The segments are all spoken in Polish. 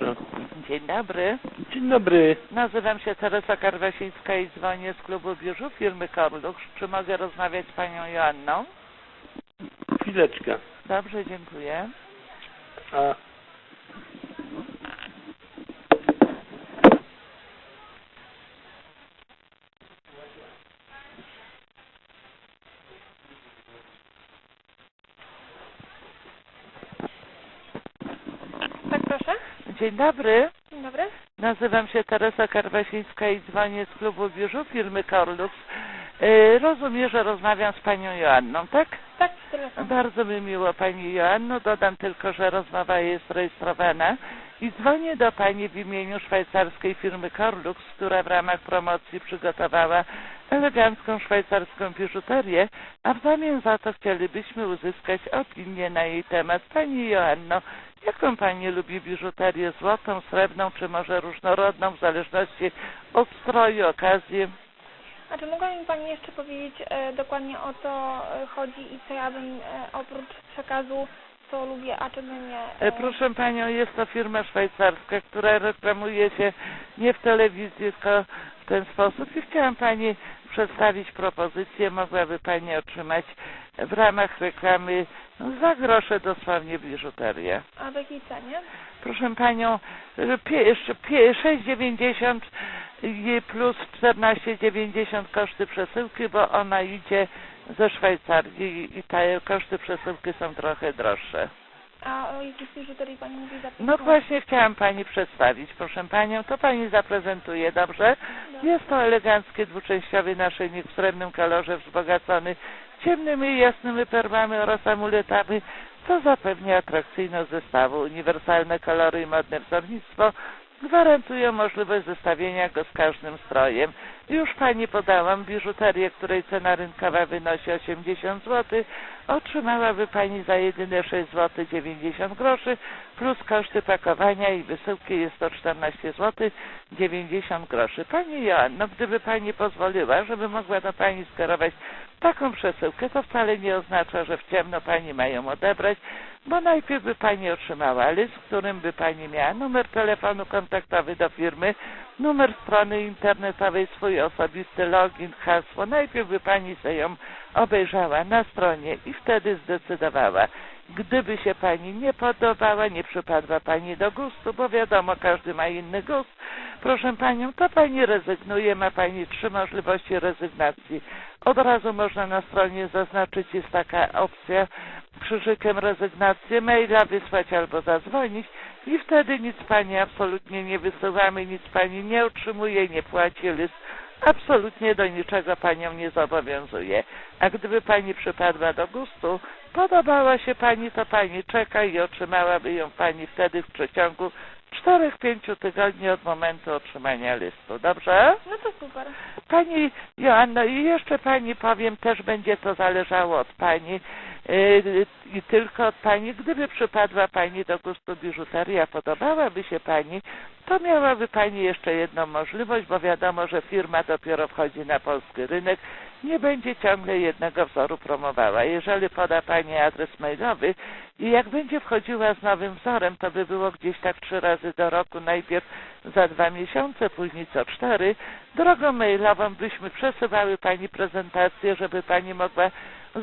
proszę. Dzień dobry. Dzień dobry. Nazywam się Teresa Karwasińska i dzwonię z klubu biurzu firmy Korlux. Czy mogę rozmawiać z panią Joanną? Chwileczkę. Dobrze, dziękuję. A... Tak, proszę. Dzień dobry. Dzień dobry. Nazywam się Teresa Karwasińska i dzwonię z klubu biurzu firmy Korlux. E, Rozumiem, że rozmawiam z panią Joanną, tak? Tak, telefon. Bardzo mi miło Pani Joanno. Dodam tylko, że rozmowa jest rejestrowana i dzwonię do Pani w imieniu szwajcarskiej firmy Corlux, która w ramach promocji przygotowała elegancką szwajcarską biżuterię, a w zamian za to chcielibyśmy uzyskać opinię na jej temat. Pani Joanno, jaką Pani lubi biżuterię? Złotą, srebrną czy może różnorodną, w zależności od stroju, okazji? A czy mogła mi Pani jeszcze powiedzieć e, dokładnie o co e, chodzi i co ja bym e, oprócz przekazu, co lubię, a czego nie... E, Proszę Panią, jest to firma szwajcarska, która reklamuje się nie w telewizji, tylko ten sposób i chciałam Pani przedstawić propozycję. Mogłaby Pani otrzymać w ramach reklamy za grosze dosłownie biżuterię. A w jakiej cenie? Proszę Panią, e, pie, jeszcze pie- 6,90 i plus 14,90 koszty przesyłki, bo ona idzie ze Szwajcarii i te koszty przesyłki są trochę droższe. A o jakiej biżuterii Pani mówi? No właśnie chciałam Pani przedstawić, proszę Panią, to Pani zaprezentuje, dobrze? Jest to elegancki dwuczęściowy naszyjnik w srebrnym kolorze wzbogacony ciemnymi i jasnymi perłami oraz amuletami, co zapewnia atrakcyjność zestawu. Uniwersalne kolory i modne wzornictwo gwarantują możliwość zestawienia go z każdym strojem. Już Pani podałam biżuterię, której cena rynkowa wynosi 80 zł. Otrzymałaby Pani za jedyne 6 zł 90 groszy plus koszty pakowania i wysyłki jest to 14 zł 90 groszy. Pani Joanno, gdyby Pani pozwoliła, żeby mogła do Pani skierować taką przesyłkę, to wcale nie oznacza, że w ciemno Pani ma ją odebrać, bo najpierw by Pani otrzymała list, w którym by Pani miała numer telefonu kontaktowy do firmy, numer strony internetowej, swój osobisty login, hasło. Najpierw by Pani sobie ją obejrzała na stronie i wtedy zdecydowała. Gdyby się Pani nie podobała, nie przypadła Pani do gustu, bo wiadomo, każdy ma inny gust, proszę Panią, to Pani rezygnuje, ma Pani trzy możliwości rezygnacji. Od razu można na stronie zaznaczyć, jest taka opcja krzyżykiem rezygnację, maila wysłać albo zadzwonić i wtedy nic Pani absolutnie nie wysyłamy, nic Pani nie otrzymuje, nie płaci list absolutnie do niczego Panią nie zobowiązuje. A gdyby Pani przypadła do gustu, podobała się Pani, to Pani czeka i otrzymałaby ją Pani wtedy w przeciągu 4-5 tygodni od momentu otrzymania listu. Dobrze? No to super. Pani Joanno, i jeszcze Pani powiem, też będzie to zależało od Pani i tylko Pani. Gdyby przypadła Pani do gustu biżuteria, podobałaby się Pani, to miałaby Pani jeszcze jedną możliwość, bo wiadomo, że firma dopiero wchodzi na polski rynek, nie będzie ciągle jednego wzoru promowała. Jeżeli poda Pani adres mailowy i jak będzie wchodziła z nowym wzorem, to by było gdzieś tak trzy razy do roku, najpierw za dwa miesiące, później co cztery. Drogą mailową byśmy przesyłały Pani prezentację, żeby Pani mogła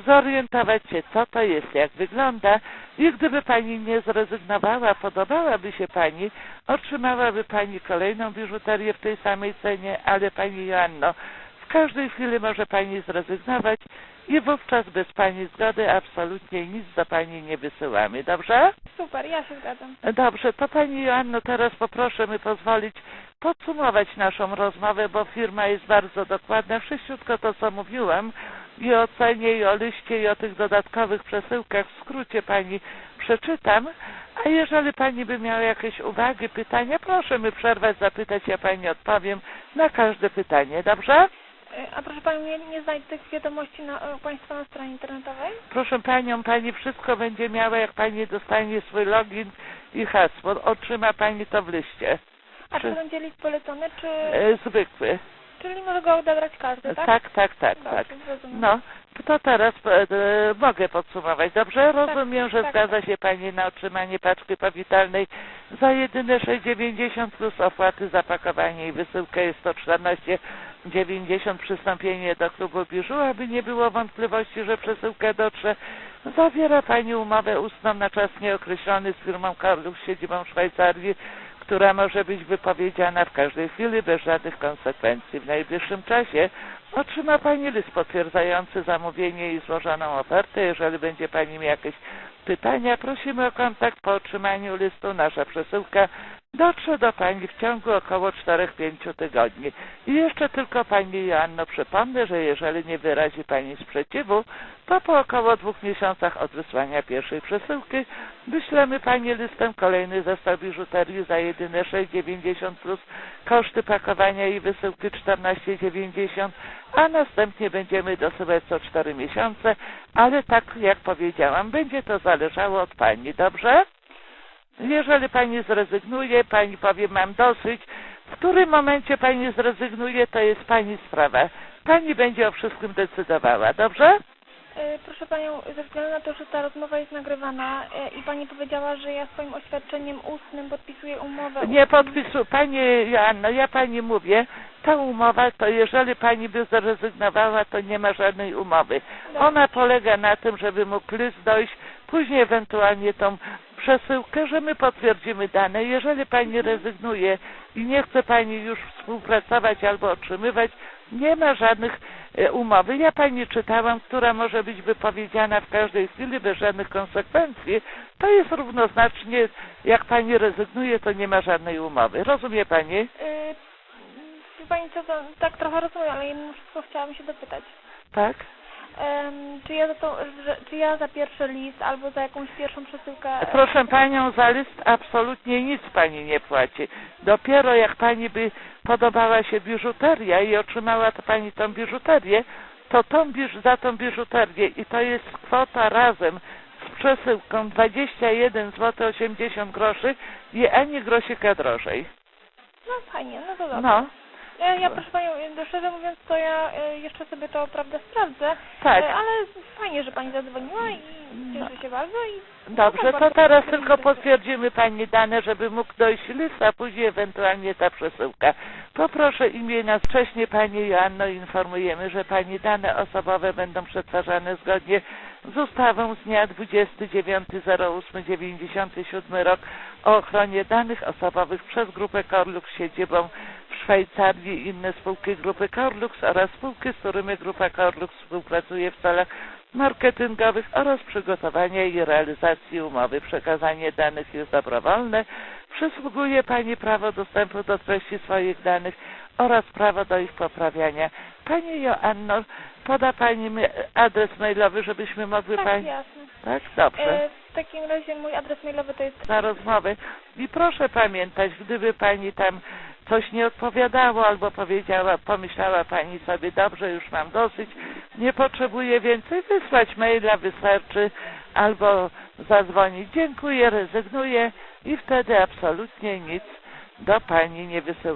zorientować się, co to jest, jak wygląda i gdyby Pani nie zrezygnowała, podobałaby się Pani, otrzymałaby Pani kolejną biżuterię w tej samej cenie, ale Pani Joanno, w każdej chwili może Pani zrezygnować i wówczas bez Pani zgody absolutnie nic do Pani nie wysyłamy, dobrze? Super, ja się zgadzam. Dobrze, to Pani Joanno, teraz poproszę mi pozwolić podsumować naszą rozmowę, bo firma jest bardzo dokładna. Wszyściutko to, co mówiłam i o cenie, i o liście, i o tych dodatkowych przesyłkach w skrócie Pani przeczytam. A jeżeli Pani by miała jakieś uwagi, pytania, proszę mi przerwać, zapytać, ja Pani odpowiem na każde pytanie, dobrze? E, A proszę Pani, nie, nie znajdę tych wiadomości na e, Państwa na stronie internetowej? Proszę Panią, Pani wszystko będzie miała, jak Pani dostanie swój login i hasło. Otrzyma Pani to w liście. A Czy- czy będzie list polecony, czy... E, zwykły. Czyli może go odebrać każdy, tak? tak, tak, tak. Dobrze, tak. rozumiem. No, to teraz e, e, mogę podsumować. Dobrze? Rozumiem, że tak, zgadza się Pani na otrzymanie paczki powitalnej za jedyne 6,90 plus opłaty za pakowanie i wysyłkę jest to 14,90 przystąpienie do klubu biżu, aby nie było wątpliwości, że przesyłka dotrze. Zawiera Pani umowę ustną na czas nieokreślony z firmą Karluk z siedzibą w Szwajcarii, która może być wypowiedziana w każdej chwili bez żadnych konsekwencji. W najbliższym czasie otrzyma Pani list potwierdzający zamówienie i złożoną ofertę. Jeżeli będzie Pani miała jakieś pytania, prosimy o kontakt po otrzymaniu listu. Nasza przesyłka dotrze do Pani w ciągu około 4-5 tygodni. I jeszcze tylko Pani Joanno przypomnę, że jeżeli nie wyrazi Pani sprzeciwu, to po około dwóch miesiącach od wysłania pierwszej przesyłki wyślemy Pani listem kolejny zestaw biżuterii za jedyne 6,90 plus koszty pakowania i wysyłki 14,90, a następnie będziemy dosyłać co 4 miesiące, ale tak jak powiedziałam, będzie to zależało od Pani, dobrze? Jeżeli Pani zrezygnuje, Pani powie, mam dosyć, w którym momencie Pani zrezygnuje, to jest Pani sprawa. Pani będzie o wszystkim decydowała, dobrze? E, Proszę Panią, ze względu na to, że ta rozmowa jest nagrywana e, i Pani powiedziała, że ja swoim oświadczeniem ustnym podpisuję umowę. Nie podpisu, Pani Joanno, ja Pani mówię, ta umowa, to jeżeli Pani by zrezygnowała, to nie ma żadnej umowy. Ona polega na tym, żeby mógł list dojść, później ewentualnie tą przesyłkę, że my potwierdzimy dane. Jeżeli Pani rezygnuje i nie chce Pani już współpracować albo otrzymywać, nie ma żadnych e, umowy. Ja Pani czytałam, która może być wypowiedziana w każdej chwili bez żadnych konsekwencji. To jest równoznacznie, jak Pani rezygnuje, to nie ma żadnej umowy. Rozumie Pani? Wie Pani co, tak trochę rozumiem, ale mimo wszystko chciałam się dopytać. Tak? Czy, ja za że, czy ja za pierwszy list albo za jakąś pierwszą przesyłkę... Proszę Panią, za list absolutnie nic Pani nie płaci. Dopiero jak Pani by podobała się biżuteria i otrzymała to Pani tą biżuterię, to tą za tą biżuterię i to jest kwota razem z przesyłką 21 zł 80 groszy i ani grosika drożej. No fajnie, no to dobrze. No, E, Ja proszę Panią, e, szczerze mówiąc, to ja e, jeszcze sobie to prawda sprawdzę, tak. e, ale fajnie, że Pani zadzwoniła i cieszę No. się bardzo i Dobrze, tak to teraz tylko potwierdzimy Pani dane, żeby mógł dojść list, a później ewentualnie ta przesyłka. Poproszę imię na wcześniej Pani Joanno informujemy, że Pani dane osobowe będą przetwarzane zgodnie z ustawą z dnia 29.08.97 rok o ochronie danych osobowych przez Grupę Korluk z siedzibą Szwajcarii i inne spółki Grupy Korlux oraz spółki, z którymi Grupa Korlux współpracuje w celach marketingowych oraz przygotowania i realizacji umowy. Przekazanie danych jest dobrowolne. Przysługuje Pani prawo dostępu do treści swoich danych oraz prawo do ich poprawiania. Pani Joanno, poda Pani mi adres mailowy, żebyśmy mogły tak, Pani... jasne. Tak? Dobrze. E, w takim razie mój adres mailowy to jest Na rozmowy. I proszę pamiętać, gdyby Pani tam coś nie odpowiadało albo powiedziała, pomyślała Pani sobie, dobrze, już mam dosyć, nie potrzebuję więcej, wysłać maila wystarczy albo zadzwonić. Dziękuję, rezygnuję i wtedy absolutnie nic do Pani nie wysyła.